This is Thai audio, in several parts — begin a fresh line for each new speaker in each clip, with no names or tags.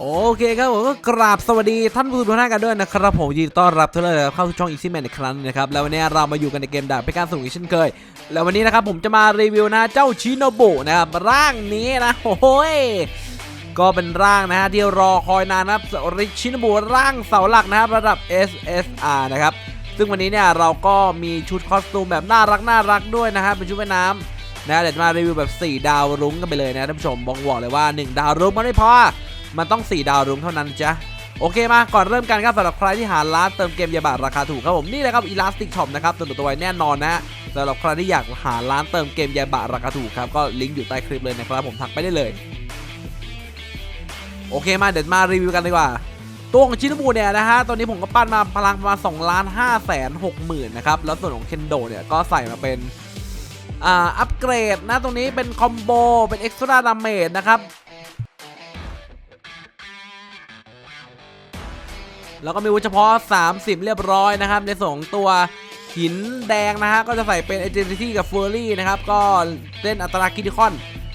โอเคครับผมก็กราบสวัสดีท่านผู้ชมทุกท่านกันด้วยนะครับผมยินดีต้อนรับทุกท่านเข้าสู่ช่อง Easy Man อีกครั้งหนึงนะครับแล้ววันนี้เรามาอยู่กันในเกมดาบเป็นการสนุกอีกเช่นเคย แล้ววันนี้นะครับผมจะมารีวิวนะเจ้าชิโนบุนะครับร่างนี้นะโอ้ยก็เป็นร่างนะฮะที่รอคอยนานนะครับริชิโนบุร่างเสาหลักนะครับระดับ SSR นะครับซึ่งวันนี้เนี่ยเราก็มีชุดคอสตูมแบบน่ารักน่ารักด้วยนะครับเป็นชุดว่ายน้ำนะเดี๋ยวจะมารีวิวแบบ 4 ดาวรุ้งกันไปเลยนะท่านผู้ชมบอกบอกเลยว่า 1 ดาวรุ้งมันไม่พอ มันต้อง 4 ดาวรุ้งเท่านั้นจ้ะโอเคมาก่อนเริ่มกันครับสำหรับใครที่หาร้านเติมเกมยาบาราคาถูกครับผมนี่เลยครับ Elastic Shop นะครับตัวตัวไว้แน่นอนนะฮะสำหรับใครที่อยากหาร้านเติมเกมยาบาราคาถูกครับก็ลิงก์อยู่ใต้คลิปเลยนะครับผมทักไปได้เลย โอเคมาเดี๋ยวมารีวิวกันดีกว่า ตัวของชินบูเนี่ยนะฮะตอนนี้ผมก็ปั้นมาพลังประมาณ2ล้าน5แสน6หมื่นนะครับแล้วส่วนของเคนโดเนี่ยก็ใส่มาเป็นอ่าอัปเกรดนะตรงนี้เป็นคอมโบเป็นเอ็กซ์ตร้าดาเมจนะครับ แล้วก็มีวุฒิเฉพาะ 30 เรียบร้อยนะครับ ในส่วนของตัวหินแดงนะฮะก็จะใส่เป็น Agility กับ Fury นะครับ ก็เล่นอัตราคิดิคอน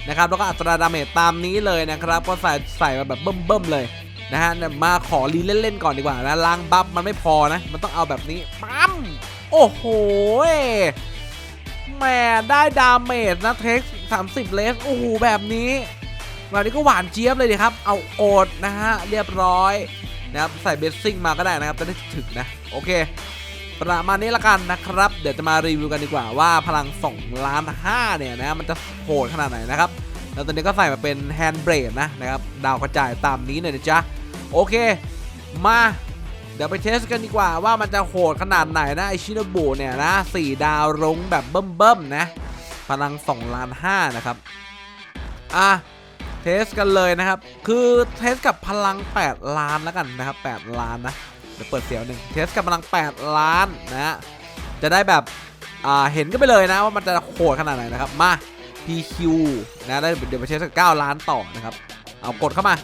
นะครับแล้วก็อัตราดาเมจตามนี้เลยนะครับ ก็ใส่ใส่มาแบบเบิ่มๆเลยนะฮะมาขอรีเล่นๆก่อนดีกว่านะล้างบัฟมันไม่พอนะ มันต้องเอาแบบนี้ปั๊มโอ้โหแหม่ได้ดาเมจนะเทค30เลสโอ้โหแบบนี้แบบนี้ก็หวานเจี๊ยบเลยดีครับ เอาโอดนะฮะเรียบร้อย นะครับใส่เบสซิ่งมาก็ได้นะครับจะได้ถึกนะ โอเค ประมาณนี้ละกันนะครับ เดี๋ยวจะมารีวิวกันดีกว่าว่าพลัง2ล้าน5เนี่ยนะมันจะโหดขนาดไหนนะครับแล้วตอนนี้ก็ใส่มาเป็นแฮนด์เบรดนะนะครับดาวกระจายตามนี้เลยนะจ๊ะโอเค มาเดี๋ยวไปเทสกันดีกว่าว่ามันจะโหดขนาดไหนนะไอชิโนบุเนี่ยนะสี่ดาวรงแบบเบิ่มๆนะ พลัง2ล้าน5นะครับ อะ เทสกันเลยนะครับ คือเทสกับพลัง 8 ล้านแล้วกันนะครับ 8 ล้านนะเดี๋ยวเปิดเสียวหนึ่งเทสกับพลัง 8 ล้านนะ จะได้แบบเห็นกันไปเลยนะว่ามันจะโหดขนาดไหนนะครับ มา PQ นะได้เดี๋ยวไปเทสกับ9ล้านต่อนะครับ เอากดเข้ามา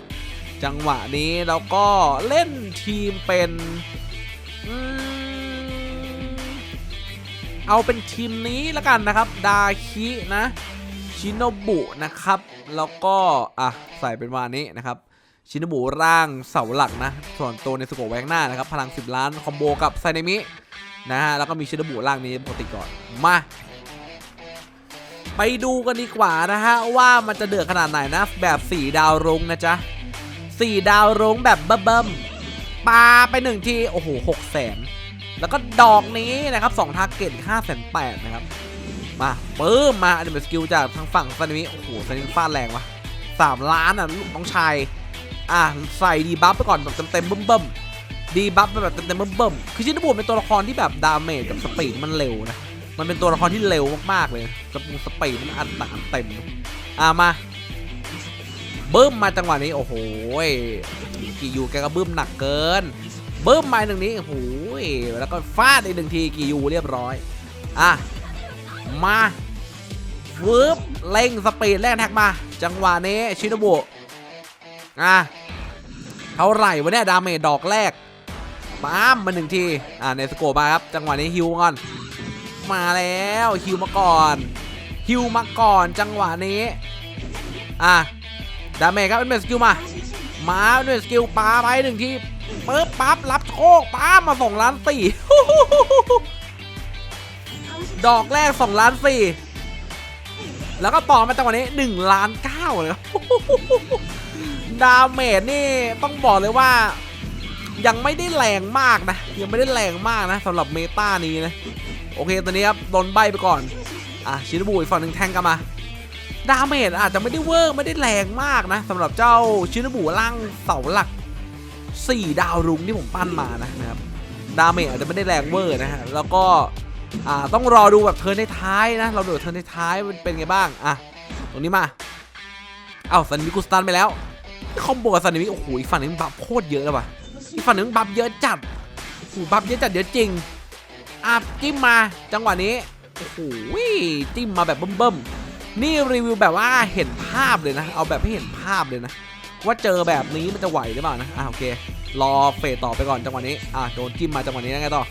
จังหวะนี้เราก็เล่นทีมเป็นเอาเป็นทีมนี้แล้วกันนะครับ ดาคินะ ชินโนบุนะครับ แล้วก็อะใส่เป็นวานี้นะครับ ชินโนบุร่างเสาหลักนะ ส่วนตัวในสโกแวงหน้านะครับ พลัง 10 ล้านคอมโบกับไซเนมินะฮะ แล้วก็มีชินโนบุร่างนี้ปกติก่อน มา ไปดูกันดีกว่านะฮะ ว่ามันจะเดือดขนาดไหนนะ แบบ 4 ดาวรุ้งนะจ๊ะ 4 ดาวรุ้งแบบเบิ่มๆปาไปหนึ่งที โอ้โห6แสนแล้วก็ดอกนี้นะครับ2ทาร์เก็ตห้าแสนแปดนะครับ มาเปื้มมาอันนี้เป็นสกิลจากทางฝั่งซันนิโอ้โหซันนิฟาดแรงวะสามล้านอะลูกน้องชาย อะใส่ดีบัฟไปก่อนแบบเต็มๆเบิ่มๆดีบัฟไปแบบเต็มๆเบิ่มๆคือชินบุเป็นตัวละครที่แบบดาเมจกับสปีดมันเร็วนะมันเป็นตัวละครที่เร็วมากๆเลยสปูสปีดมันอัดหนักเต็มอะมาเบิ้มมาจังหวะนี้โอ้โหกียูแกก็เบิ้มหนักเกินเบิ้มมาหนึ่งนี้โอ้โหแล้วก็ฟาดอีกหนึ่งทีกียูเรียบร้อยอะ มาฟึบเร่งสปีดแรงแท็กมา จังหวะนี้ชินบุอะเท่าไหร่วะเนี่ยดาเมจดอกแรกปั๊มมาหนึ่งที อ่าในสโกปมาครับ จังหวะนี้ฮิวก่อน มาแล้วฮิวมาก่อนฮิวมาก่อนจังหวะนี้ อะดาเมจครับเป็นเมสกิลมา มาเป็นสกิลปาไปหนึ่งทีปึ๊บปั๊บรับโชคป้ามาสองล้านสี่ ดอกแรก2ล้าน4แล้วก็ต่อมาจังหวะนี้1ล้าน9เลยครับดาเมจนี่ต้องบอกเลยว่า ยังไม่ได้แรงมากนะ ยังไม่ได้แรงมากนะสำหรับเมตานี้นะ โอเคตอนนี้ครับโดนใบไปก่อน อะชินบุอีกฝั่งหนึ่งแทงกลันมา ดาเมจอาจจะไม่ได้เวอร์ไม่ได้แรงมากนะสำหรับเจ้าชินบุร่างเสาหลัก 4 ดาวรุ้งที่ผมปั้นมานะนะครับดาเมจอาจจะไม่ได้แรงเวอร์นะฮะแล้วก็ อ่าต้องรอดูแบบเทิร์นท้ายนะ เราดูเทิร์นท้ายมันเป็นไงบ้าง อะ ตรงนี้มาเอ้าซันนิมิกูสตันไปแล้วคอมโบกับซันนิมิโอ้โหอีกฝั่งนึงบัฟโคตรเยอะเลยว่ะอีกฝั่งนึงบัฟเยอะจัดโอ้โหบัฟเยอะจัดเยอะจริงอะจิ้มมาจังหวะนี้โอ้โหจิ้มมาแบบเบิ่มๆนี่รีวิวแบบว่าเห็นภาพเลยนะ เอาแบบให้เห็นภาพเลยนะ ว่าเจอแบบนี้มันจะไหวหรือเปล่านะอะโอเค รอเฟสต่อไปก่อนจังหวะนี้อะโดนจิ้มมาจังหวะนี้ยังไงต่อ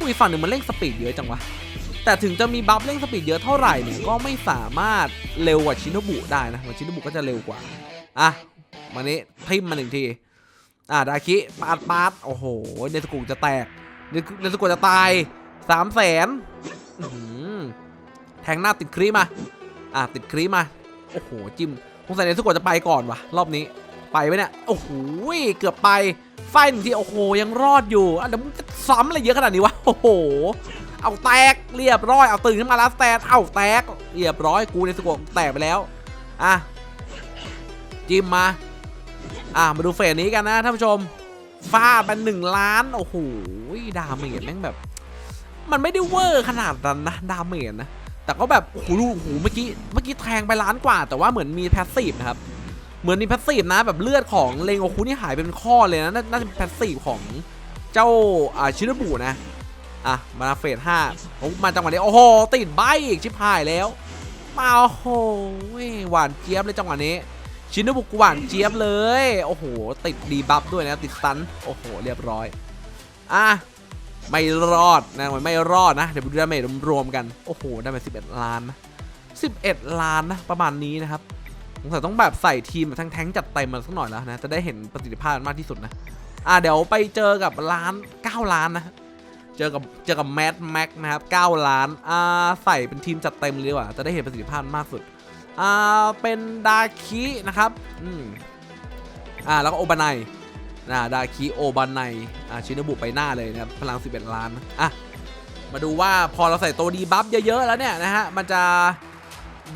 อุ้ยฝั่งหนึ่งมันเร่งสปีดเยอะจังวะ แต่ถึงจะมีบัฟเร่งสปีดเยอะเท่าไหร่เนี่ยก็ไม่สามารถเร็วกว่าชินโนบุได้นะเหมือนชินโนบุก็จะเร็วกว่า อะมานี้ทิมมาหนึ่งที อ่าดาคิปาดปาดโอ้โหเนสกุจะแตกเนสเนสกุจะตายสามแสนแทงหน้าติดครีมมาอ่าติดครีมมา โอ้โห จิ้มสงสัยเนสกุจะไปก่อนวะรอบนี้ ไปไหมเนี่ยโอ้โหเกือบไปไฟหนึ่งทีโอ้โหยังรอดอยู่อะเดี๋ยวมึงจะซ้ำอะไรเยอะขนาดนี้วะโอ้โหเอาแตกเรียบร้อยเอาตื่นขึ้นมาแล้วแตกเอาแตกเรียบร้อยกูเนสกุแตกไปแล้วอะจิ้มมาอะมาดูเฟสนี้กันนะท่านผู้ชมฟาดเป็นหนึ่งล้านโอ้โหดาเมจแม่งแบบ มันไม่ได้เวอร์ขนาดนั้นนะดาเมจนะแต่ก็แบบโอ้โหดูโอ้โหเมื่อกี้เมื่อกี้แทงไปล้านกว่า แต่ว่าเหมือนมีแพสซีฟนะครับ เหมือนมีแพสซีฟนะแบบเลือดของเลงโอคุนี่หายเป็นข้อเลยนะ น่าจะเป็นแพสซีฟของเจ้าอ่าชินบุนะอะมาเฟสห้าโอ้มาจังหวะนี้โอ้โหติดใบอีกชิบหายแล้วมาโอ้โหหวานเจี๊ยบเลยจังหวะนี้ ชินบุกหวานเจี๊ยบเลย โอ้โห ติดดีบัฟด้วยนะติดสตันโอ้โห เรียบร้อย อะ ไม่รอดนะไม่รอดนะ เดี๋ยวดูดาเมจรวมๆกัน โอ้โหได้มา11 ล้านนะ11 ล้านนะ ประมาณนี้นะครับ สงสัยต้องแบบใส่ทีมแบบทั้งแท้งจัดเต็มมาสักหน่อยแล้วนะ จะได้เห็นประสิทธิภาพมากที่สุดนะ อะเดี๋ยวไปเจอกับล้าน 9 ล้านนะ เจอกับเจอกับแมดแม็กนะครับ9ล้าน อ่าใส่เป็นทีมจัดเต็มเลยดีกว่า จะได้เห็นประสิทธิภาพมากสุด อ่าเป็นดาคินะครับ อืม อ่าแล้วก็โอบานายนะดาคิโอบานายอ่าชินบุไปหน้าเลยนะครับพลัง 11 ล้าน อะ มาดูว่าพอเราใส่ตัวดีบัฟเยอะๆแล้วเนี่ยนะฮะ มันจะ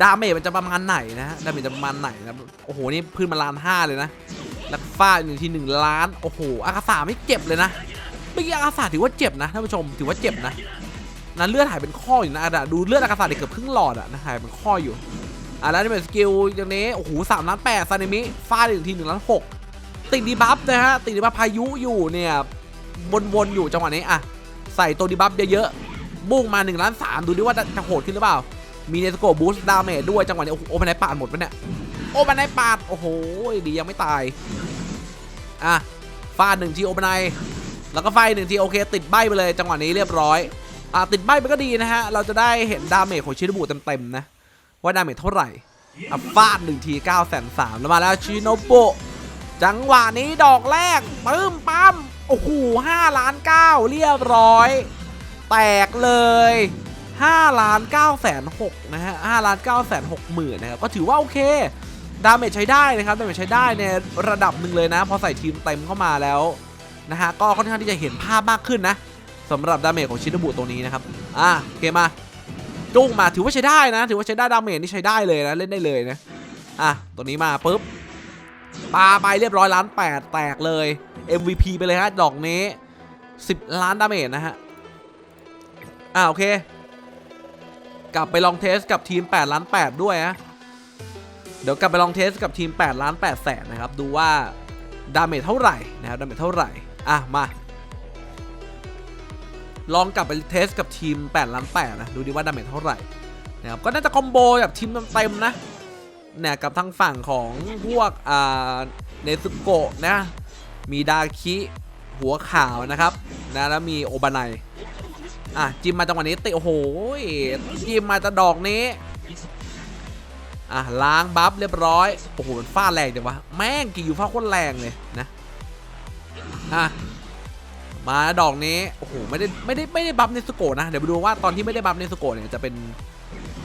ดาเมจมันจะประมาณไหนนะฮะดาเมจจะประมาณไหนนะโอ้โหนี่พื้นมาล้านห้าเลยนะแล้วฟาดหนึ่งทีหนึ่งล้านโอ้โหอากาศาไม่เจ็บเลยนะเมื่อกี้อากาศาถือว่าเจ็บนะท่านผู้ชมถือว่าเจ็บนะนะเลือดหายเป็นข้ออยู่นะอะดูเลือดอากาศาเกือบครึ่งหลอดอะนะหายเป็นข้ออยู่อะแล้วนี่เป็นสกิลอย่างนี้โอ้โหสามล้านแปดซานิมิฟาดหนึ่งทีหนึ่งล้านหกติดดีบัฟนะฮะติดดีบัฟพายุอยู่เนี่ยวนๆอยู่จังหวะนี้อะใส่ตัวดีบัฟเยอะๆบุ้งมา1ล้านสามดูดิว่าจะโหดขึ้นหรือเปล่า มีเนสโกบูสต์ดาเมจด้วยจังหวะนี้โอ้โหโอเปนไนปาดหมดปะเนี่ยโอเปนไนปาดโอ้โหดียังไม่ตายอะฟาดหนึ่งทีโอเปนไนแล้วก็ไฟหนึ่งทีโอเค ติดใบไปเลยจังหวะนี้เรียบร้อยอะติดใบมันก็ดีนะฮะ เราจะได้เห็นดาเมจของชินบุเต็มๆนะ ว่าดาเมจเท่าไหร่อะฟาดหนึ่งที9ก้าแสนสามแล้วมาแล้วชิโนโบะจังหวะนี้ดอกแรกปึ้มปั๊มโอ้โหห้าล้านเก้าเรียบร้อย แตกเลย 5ล้าน9แสน6นะฮะ5ล้าน9แสน6หมื่นนะครับก็ถือว่าโอเคดาเมจใช้ได้นะครับดาเมจใช้ได้ในระดับหนึ่งเลยนะ พอใส่ทีมเต็มเข้ามาแล้วนะฮะก็ค่อนข้างที่จะเห็นภาพมากขึ้นนะสำหรับดาเมจของชินบุตัวนี้นะครับอะโอเคมาจุ้งมาถือว่าใช้ได้นะ ถือว่าใช้ได้ดาเมจนี่ใช้ได้เลยนะเล่นได้เลยนะอะตัวนี้มาปุ๊บปาไปเรียบร้อยล้านแปดแตกเลย MVP ไปเลยฮะดอกนี้ 10 ล้านดาเมจนะฮะอะโอเค กลับไปลองเทสกับทีม8ล้าน8ด้วยนะเดี๋ยวกลับไปลองเทสกับทีม8ล้าน8แสนนะครับ ดูว่าดาเมจเท่าไหร่นะครับดาเมจเท่าไหร่ อะ มา ลองกลับไปเทสกับทีม8ล้าน8นะ ดูดิว่าดาเมจเท่าไหร่นะครับ ก็น่าจะคอมโบกับทีมเต็มๆนะ เนี่ยกับทางฝั่งของพวกอ่าเนซุโกะนะ มีดาคิ หัวขาวนะครับ นะ แล้วมีโอบานาย อะจิมมาจังหวะนี้ติโอ้โหจิมมาจะดอกนี้อะล้างบัฟเรียบร้อยโอ้โหมันฟาดแรงจังวะแม่งกี่อยู่ฟาดโคตรแรงเลยนะอะมาดอกนี้โอ้โหไม่ได้ไม่ได้ไม่ได้บัฟเนสโกนะ เดี๋ยวไปดูว่าตอนที่ไม่ได้บัฟเนสโกเนี่ยจะเป็น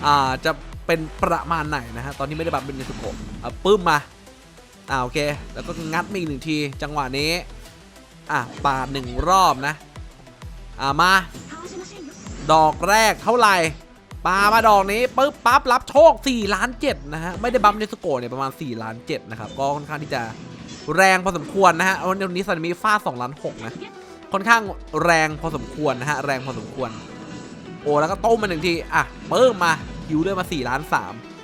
อ่าจะเป็นประมาณไหนนะฮะตอนที่ไม่ได้บัฟเป็นเนสโกอะปึ้มมาอ่าโอเค แล้วก็งัดมาอีกหนึ่งทีจังหวะนี้อะปาดหนึ่งรอบนะอ่ามา ดอกแรกเท่าไหร่ปามาดอกนี้ปึ๊บปั๊บรับโชค4ล้าน7นะฮะไม่ได้บัมเนสโกเนี่ยประมาณ4ล้าน7นะครับก็ค่อนข้างที่จะแรงพอสมควรนะฮะวันนี้ซันมีฟาด2ล้าน6นะค่อนข้างแรงพอสมควรนะฮะแรงพอสมควร โอ้แล้วก็ต้มมาหนึ่งทีอะเพิ่มมาฮิวเลือดมา4ล้าน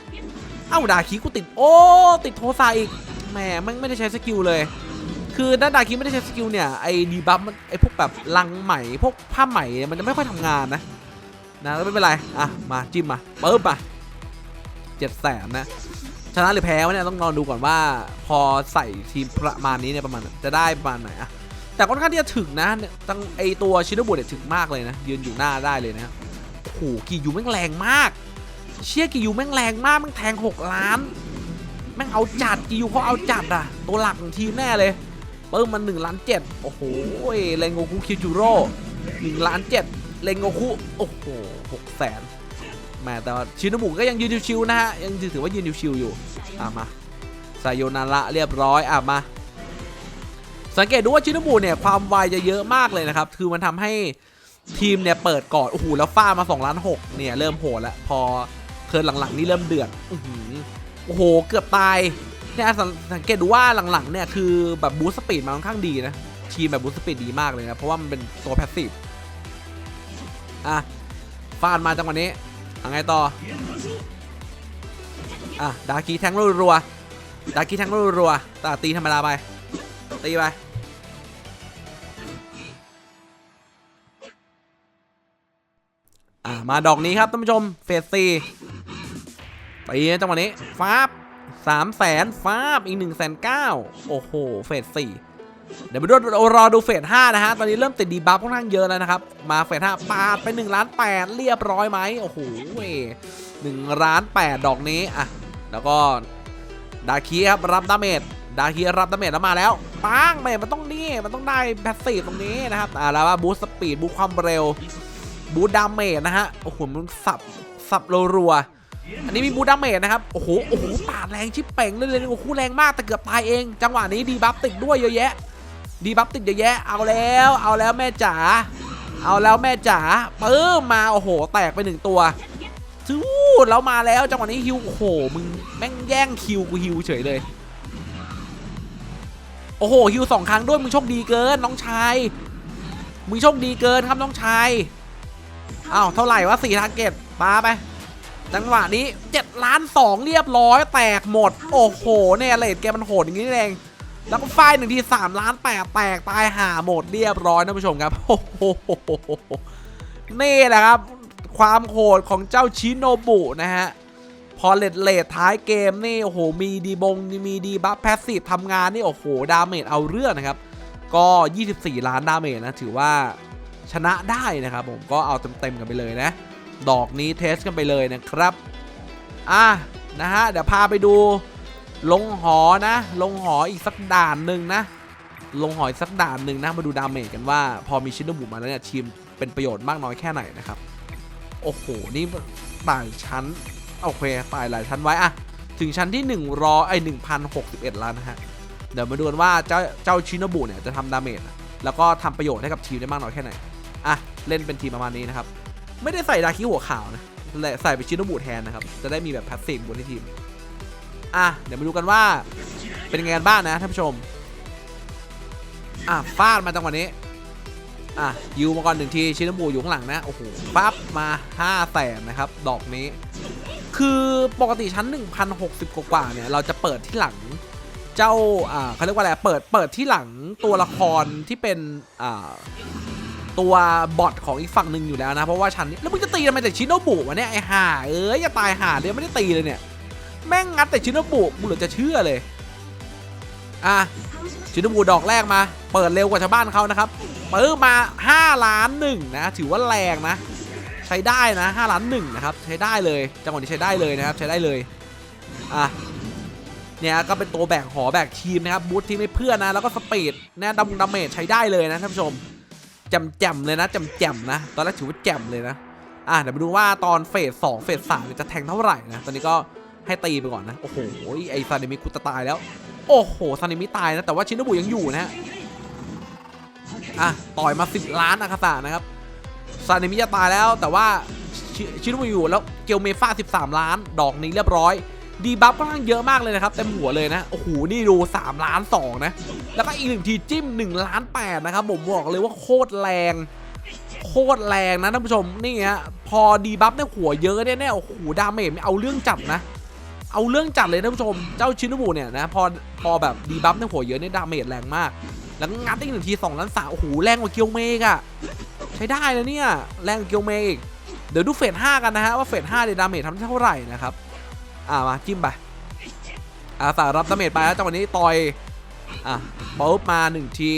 3เอ้าดาคิกูติดโอ้ติดโทซาอีกแหมมันไม่ได้ใช้สกิลเลย คือด้านดาคิไม่ได้ใช้สกิลเนี่ยไอ้ดีบัฟมันไอ้พวกแบบลังไหม่พวกผ้าไหม่มันจะไม่ค่อยทำงานนะนะก็ไม่เป็นไรอะมาจิ้มมาเปิบมาเจ็ดแสนนะชนะหรือแพ้วะเนี่ยต้องรอดูก่อนว่า พอใส่ทีมประมาณนี้เนี่ยประมาณจะได้ประมาณไหนอะแต่ค่อนข้างที่จะถึงนะเนี่ยตั้งไอตัวชินบุเนี่ยถึงมากเลยนะยืนอยู่หน้าได้เลยนะโอ้โหกี่ยูแม่งแรงมาก เชี่ยกี่ยูแม่งแรงมากแม่งแทง 6 ล้าน แม่งเอาจัดกิวเขาเอาจัดอะตัวหลักของทีมแน่เลย เพิ่มมัน1ล้านเจ็ดโอ้โหเลงโงคุคิวจูโร่1ล้านเจ็ดเลงโงคุโอ้โหหกแสนแม่แต่ชินบุก็ยังยืนชิวๆนะฮะยังถือว่ายืนชิวๆอยู่อะมาไซโยนาระเรียบร้อยอะมาสังเกตดูว่าชินบุเนี่ยความไวจะเยอะมากเลยนะครับ คือมันทำให้ทีมเนี่ยเปิดก่อนโอ้โหแล้วฟ้ามา2ล้าน6เนี่ยเริ่มโหดแล้วพอเทิร์นหลังๆนี่เริ่มเดือดโอ้โหเกือบตาย เนี่ยสังสังเกตดูว่าหลังๆเนี่ยคือแบบบูสต์สปีดมาค่อนข้างดีนะทีมแบบบูสต์สปีดดีมากเลยนะ เพราะว่ามันเป็นตัวแพสซีฟอะฟาดมาจังหวะนี้ยังไงต่ออะดาคีแทงรัวๆดาคีแทงรัวๆแต่ตีธรรมดาไปตีไปอะมาดอกนี้ครับท่านผู้ชมเฟสซีตีนะจังหวะนี้ฟาบ สามแสนฟาบอีกหนึ่งแสนเก้าโอ้โห เฟสสี่เดี๋ยวไปดูรอดูเฟสห้านะฮะ ตอนนี้เริ่มติดดีบัฟค่อนข้างเยอะแล้วนะครับ มาเฟสห้าปาดไป1ล้านแปดเรียบร้อยไหมโอ้โหหนึ่งล้านแปดดอกนี้ อะ แล้วก็ ดาคีครับ รับดาเมจดาคีรับดาเมจแล้วมาแล้วปังเมจมันต้องนี่มันต้องได้แพสซีฟตรงนี้นะครับ อ่าแล้วว่าบูสต์สปีดบูสต์ความเร็วบูสต์ดาเมจนะฮะ โอ้โหมันสับสับรัวๆ อันนี้มีบูดาเมจนะครับ โอ้โห โอ้โหปาดแรงชิบเป่งเลยเลยโอ้โหแรงมากแต่เกือบตายเอง จังหวะนี้ดีบัฟติดด้วยเยอะแยะ ดีบัฟติดเยอะแยะ เอาแล้ว เอาแล้วแม่จ๋า เอาแล้วแม่จ๋าเปื้มมา โอ้โห แตกไปหนึ่งตัวจูดแล้วมาแล้ว จังหวะนี้ฮิว โอ้โห มึงแม่งแย่งคิวกูฮิวเฉยเลย โอ้โห ฮิวสองครั้งด้วย มึงโชคดีเกินน้องชาย มึงโชคดีเกินครับน้องชาย อ้าว เท่าไหร่วะสี่ทาร์เก็ตปาไป จังหวะนี้7ล้าน2เรียบร้อยแตกหมด โอ้โหเนี่ยเลดแกมันโหดอย่างนี้เองแล้วก็ไฟล์หนึ่งที3ล้านแปดแตกตายหาหมดเรียบร้อยท่านผู้ชมครับโอ้โหนี่แหละครับ ความโหดของเจ้าชิโนบุนะฮะ พอเลดเลดท้ายเกมนี่ โอ้โห มีดีบง มีดีบัฟแพสซีฟทำงานนี่ โอ้โห ดาเมจเอาเรื่องนะครับ ก็ 24 ล้านดาเมจนะ ถือว่าชนะได้นะครับผมก็เอาเต็มๆกันไปเลยนะ ดอกนี้เทสกันไปเลยนะครับ อะนะฮะเดี๋ยวพาไปดู ลงหอนะ ลงหออีกสักด่านหนึ่งนะ ลงหออีกสักด่านหนึ่งนะมาดูดาเมจกันว่า พอมีชิโนบุมาแล้วเนี่ยทีมเป็นประโยชน์มากน้อยแค่ไหนนะครับ โอ้โห นี่ต่างชั้นโอเคตายหลายชั้นไว้อะถึงชั้นที่1รอไอ1,061ล้านะฮะเดี๋ยวมาดูกันว่าเจ้าเจ้าชินบุเนี่ยจะทำดาเมจแล้วก็ทำประโยชน์ให้กับทีมได้มากน้อยแค่ไหนอะเล่นเป็นทีมประมาณนี้นะครับ ไม่ได้ใส่ดาคิหัวขาวนะแต่ใส่เป็นชิโนบุแทนนะครับ จะได้มีแบบแพสซีฟบนทีม อะ เดี๋ยวมาดูกันว่า เป็นงไงกันบ้างนะท่านผู้ชม อะฟาดมาจังหวะนี้ อะยิวมาก่อนหนึ่งทีชินบูอยู่ข้างหลังนะ โอ้โหปั๊บมา5้าแสนนะครับ ดอกนี้ คือปกติชั้น 1,060 กว่าเนี่ย เราจะเปิดที่หลังเจ้าอ่าเขาเรียกว่าอะไร เปิด เปิดที่หลังตัวละครที่เป็นอ่า ตัวบอทของอีกฝั่งหนึ่งอยู่แล้วนะ เพราะว่าชั้นนี้แล้วมึงจะตีทำไมแต่ชิโนบุวะเนี่ยไอ้ห่าเอ้ยอย่าตายห่าเดี๋ยวไม่ได้ตีเลยเนี่ยแม่งงัดแต่ชิโนบุมึงเหลือจะเชื่อเลยอะชิโนบุดอกแรกมา เปิดเร็วกว่าชาวบ้านเขานะครับเปื้มมา 5 ล้านหนึ่งนะ ถือว่าแรงนะ ใช้ได้นะ5ล้านหนึ่งนะครับใช้ได้เลยจังหวะนี้ใช้ได้เลยนะครับใช้ได้เลยอะเนี่ยก็เป็นตัวแบกหอแบกทีมนะครับบูททีมให้เพื่อนนะแล้วก็สปีดนะดัมดัมเมจใช้ได้เลยนะท่านผู้ชม จ่มแจมเลยนะจ่มแจมนะ ตอนแรกถือว่าแจมเลยนะ อะเดี๋ยวมาดูว่าตอนเฟสสองเฟสสามจะแทงเท่าไหร่นะ ตอนนี้ก็ให้ตีไปก่อนนะ โอ้โห ไอซานิมิคุจะตายแล้ว โอ้โหซานิมิตายนะ แต่ว่าชินบุยังอยู่นะฮะ อะ ต่อยมา 10 ล้านอาคาสะนะครับ ซานิมิจะตายแล้วแต่ว่าชิชินบุอยู่แล้วเกลเมฟ้า13 ล้าน ดอกนี้เรียบร้อย ดีบัฟค่อนข้างเยอะมากเลยนะครับเต็มหัวเลยนะโอ้โหนี่ดู3ล้าน2นะแล้วก็อีกหนึ่งทีจิ้ม1ล้าน8นะครับผมบอกเลยว่าโคตรแรงโคตรแรงนะท่านผู้ชมนี่ฮะพอดีบัฟเนี่ยหัวเยอะเนี่ยเนี่ยโอ้โหดาเมจเอาเรื่องจัดนะ เอาเรื่องจัดเลยท่านผู้ชม เจ้าชินโนบุเนี่ยนะพอพอแบบดีบัฟเนี่ยหัวเยอะเนี่ยดาเมจแรงมาก แล้วงัดอีกหนึ่งที2ล้านสามโอ้โหแรงกว่าเกียวเมกอะใช้ได้นะเนี่ยแรงกว่าเกียวเมกเดี๋ยวดูเฟส5กันนะฮะว่าเฟส5เนี่ยดาเมจทำได้เท่าไหร่นะครับ อ่ามาจิ้มไปอ่าฝากรับดาเมจไปแล้วจังหวะนี้ต่อยอะปุ๊บมา1ที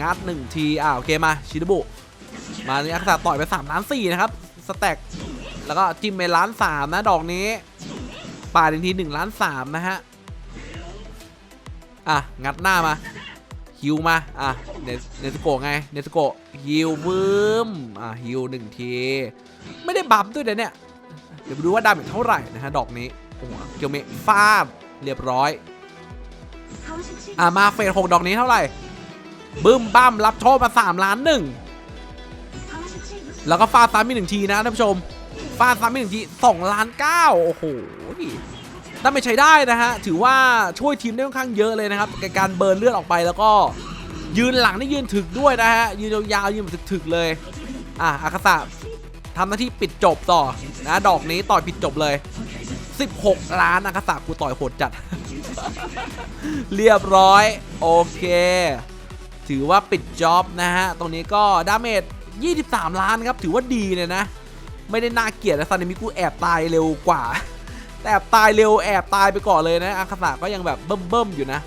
งัด1ทีอ่าโอเคมาชินบุ มาเนี่ยอักษรต่อยไป3ล้าน4นะครับสแต็กแล้วก็จิ้มไปล้าน3นะดอกนี้ป่าดอีกที1ล้าน3นะฮะอะงัดหน้ามาฮิวมา อะเนสเนสโกะไง เนสโกะฮิววืมอะฮิวหนึ่งที ไม่ได้บัฟด้วยเดี๋ยวเนี่ย ดี๋ยวไปดูว่าดาเมจเท่าไหร่นะฮะดอกนี้โอ้โหเกียวเมะฟาดเรียบร้อย อะมาเฟสหกดอกนี้เท่าไหร่ บึ้มบ้ามรับโชคมา3ล้านหนึ่งแล้วก็ฟาดซ้ำอีกหนึ่งทีนะท่านผู้ชม ฟาดซ้ำอีกหนึ่งที2ล้านเก้าโอ้โหถ้าไม่ใช้ได้นะฮะ ถือว่าช่วยทีมได้ค่อนข้างเยอะเลยนะครับในการเบิร์นเลือดออกไปแล้วก็ยืนหลังได้ยืนถึกด้วยนะฮะยืนยาวๆยืนถึกๆเลย อะอาคาสะ ทำหน้าที่ปิดจบต่อนะดอกนี้ต่อยปิดจบเลย 16 ล้านอาคาสะกูต่อยโหดจัด เรียบร้อย โอเค ถือว่าปิดจ็อบนะฮะ ตรงนี้ก็ดาเมจ23 ล้านครับ ถือว่าดีเลยนะ ไม่ได้น่าเกลียดนะซานิมิกุแอบตายเร็วกว่า แต่แอบตายเร็วแอบตายไปก่อนเลยนะอาคาสะก็ยังแบบเบิ่มๆอยู่นะ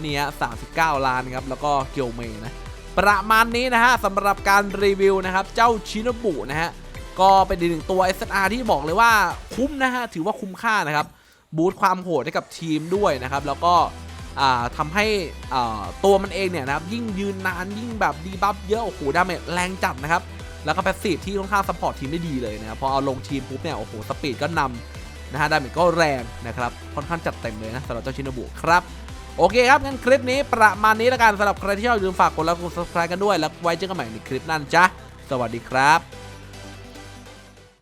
เนี่ย39 ล้านครับ แล้วก็เกียวเมนะ ประมาณนี้นะฮะสำหรับการรีวิวนะครับ เจ้าชินบุนะฮะ ก็เป็นอีกหนึ่งตัว SR ที่บอกเลยว่าคุ้มนะฮะ ถือว่าคุ้มค่านะครับ บูตความโหดให้กับทีมด้วยนะครับ แล้วก็ทำให้ตัวมันเองเนี่ยนะครับ ยิ่งยืนนานยิ่งแบบดีบัฟเยอะโอ้โหดาเมจแรงจัดนะครับ แล้วก็แพสซีฟที่ค่อนข้างซัพพอร์ตทีมได้ดีเลยนะครับพอเอาลงทีมปุ๊บเนี่ยโอ้โหสปีดก็นำนะฮะดาเมจก็แรงนะครับค่อนข้างจัดเต็มเลยนะสำหรับเจ้าชินบุครับโอเคครับ งั้นคลิปนี้ประมาณนี้แล้วกันสำหรับใครที่ชอบอย่าลืมฝากกดไลค์กด subscribe กันด้วย แล้วไว้เจอกันใหม่ในคลิปนั้นจ้ะ สวัสดีครับ